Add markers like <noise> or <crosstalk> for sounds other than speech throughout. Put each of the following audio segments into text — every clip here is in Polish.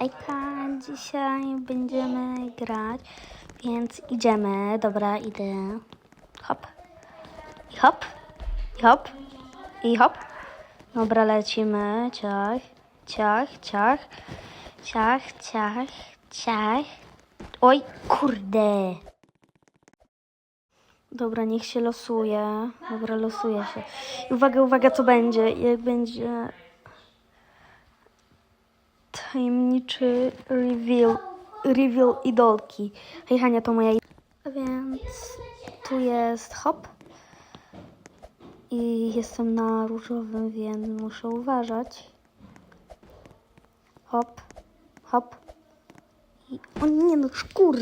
Hejka, dzisiaj będziemy grać, więc idziemy. Dobra, idę. Hop. I hop. I hop. I hop. Dobra, lecimy. Ciach, ciach, ciach. Ciach, ciach, ciach. Oj, kurde. Dobra, niech się losuje. Dobra, losuje się. I uwaga, uwaga, co będzie. Jak będzie tajemniczy reveal, reveal idolki. Hej Hania, to moja A więc tu jest hop. I jestem na różowym, więc muszę uważać. Hop, hop. I... O nie, no szkur.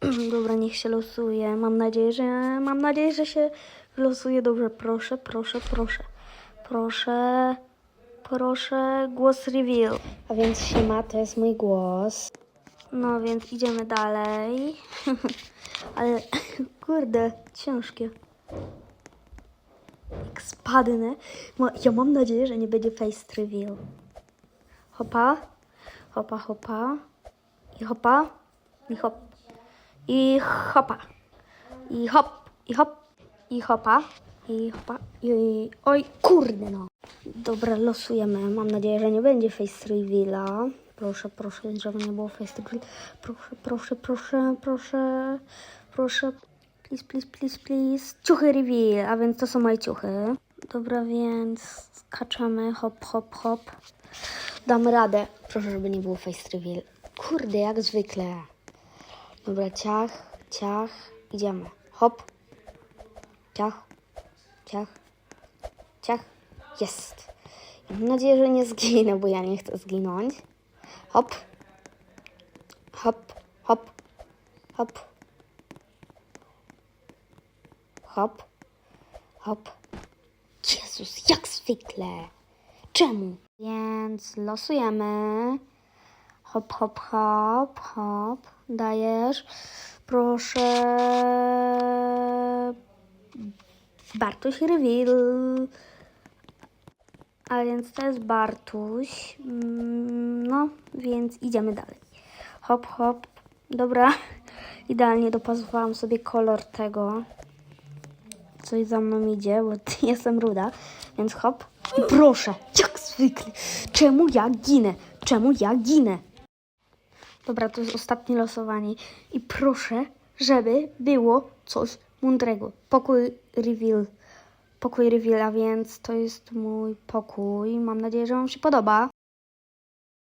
<clears throat> Dobra, niech się losuje. Mam nadzieję, że mam nadzieję, że się losuje dobrze. Proszę, proszę, proszę. Proszę. Proszę, głos reveal. A więc siema, to jest mój głos. No więc idziemy dalej. <laughs> Ale kurde, ciężkie. Jak spadnę. Ja mam nadzieję, że nie będzie face reveal. Hopa, hopa, hopa. I hopa. I hop. I hopa. I hop. I hop. I hopa. I hopa. I oj, kurde no. Dobra, losujemy. Mam nadzieję, że nie będzie face reveala. Proszę, proszę, żeby nie było face reveal. Proszę, proszę, proszę, proszę, proszę. Please, please, please, please. Ciuchy reveal, a więc to są moje ciuchy. Dobra, więc skaczemy. Hop, hop, hop. Damy radę. Proszę, żeby nie było face reveal. Kurde, jak zwykle. Dobra, ciach, ciach. Idziemy. Hop. Ciach, ciach, ciach. Jest. Mam nadzieję, że nie zginę, bo ja nie chcę zginąć. Hop. Hop, hop, hop. Hop, hop. Jezus, jak zwykle. Czemu? Więc losujemy. Hop, hop, hop, hop. Dajesz. Proszę. Bartuś reveal. A więc to jest Bartuś. Mm, No, więc idziemy dalej. Hop, hop. Dobra. <laughs> Idealnie dopasowałam sobie kolor tego. Coś za mną idzie, bo <laughs> jestem ruda. Więc hop. Proszę, jak zwykle. Czemu ja ginę? Czemu ja ginę? Dobra, to jest ostatnie losowanie. I proszę, żeby było coś mądrego. Pokój reveal. Pokój reveal, a więc to jest mój pokój. Mam nadzieję, że Wam się podoba.